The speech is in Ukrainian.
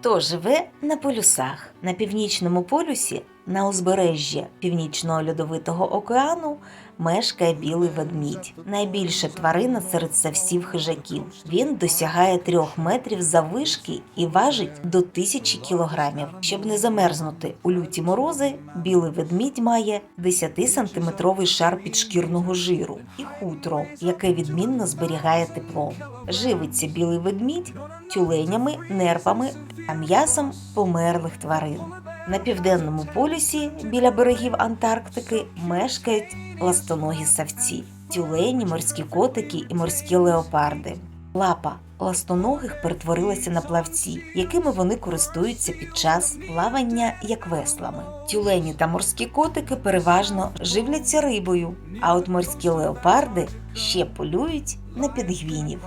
Хто живе на полюсах? На північному полюсі, на узбережжі Північного льодовитого океану, мешкає білий ведмідь. Найбільша тварина серед савців хижаків. Він досягає трьох метрів заввишки і важить до тисячі кілограмів. Щоб не замерзнути у люті морози, білий ведмідь має 10-сантиметровий шар підшкірного жиру і хутро, яке відмінно зберігає тепло. Живиться білий ведмідь тюленями, нерпами та м'ясом померлих тварин. На південному полюсі біля берегів Антарктики мешкають ластоногі савці, тюлені, морські котики і морські леопарди. Лапа ластоногих перетворилася на плавці, якими вони користуються під час плавання як веслами. Тюлені та морські котики переважно живляться рибою, а от морські леопарди ще полюють на підгвінів.